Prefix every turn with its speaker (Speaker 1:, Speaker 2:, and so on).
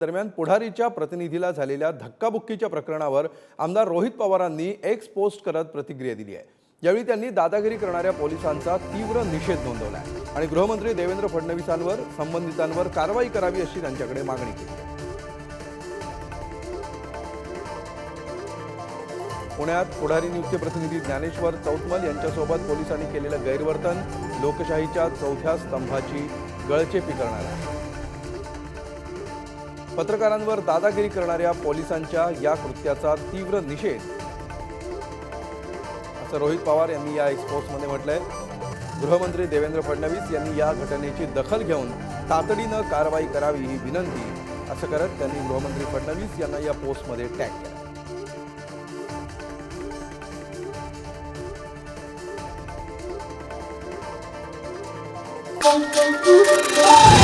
Speaker 1: दरम्यान पुढारीच्या प्रतिनिधीला झालेल्या धक्काबुक्कीच्या प्रकरणावर आमदार रोहित पवारांनी एक्स पोस्ट करत प्रतिक्रिया दिली आहे. यावेळी त्यांनी दादागिरी करणाऱ्या पोलिसांचा तीव्र निषेध नोंदवला आहे आणि गृहमंत्री देवेंद्र फडणवीसांवर संबंधितांवर कारवाई करावी अशी त्यांच्याकडे मागणी केली आहे. पुण्यात पुढारी नियुक्त प्रतिनिधी ज्ञानेश्वर चौतमल यांच्यासोबत पोलिसांनी केलेलं गैरवर्तन लोकशाहीच्या चौथ्या स्तंभाची गळचेपी करणार आहे. पत्रकारांवर दादागिरी करणाऱ्या पोलिसांच्या या कृत्याचा तीव्र निषेध. असं रोहित पवार यांनी या एक्सपोजमध्ये म्हटलंय. गृहमंत्री देवेंद्र फडणवीस यांनी या घटनेची दखल घेऊन तातडीनं कारवाई करावी ही विनंती असं करत त्यांनी गृहमंत्री फडणवीस यांना या पोस्टमध्ये टॅग केलं.
Speaker 2: Thank you.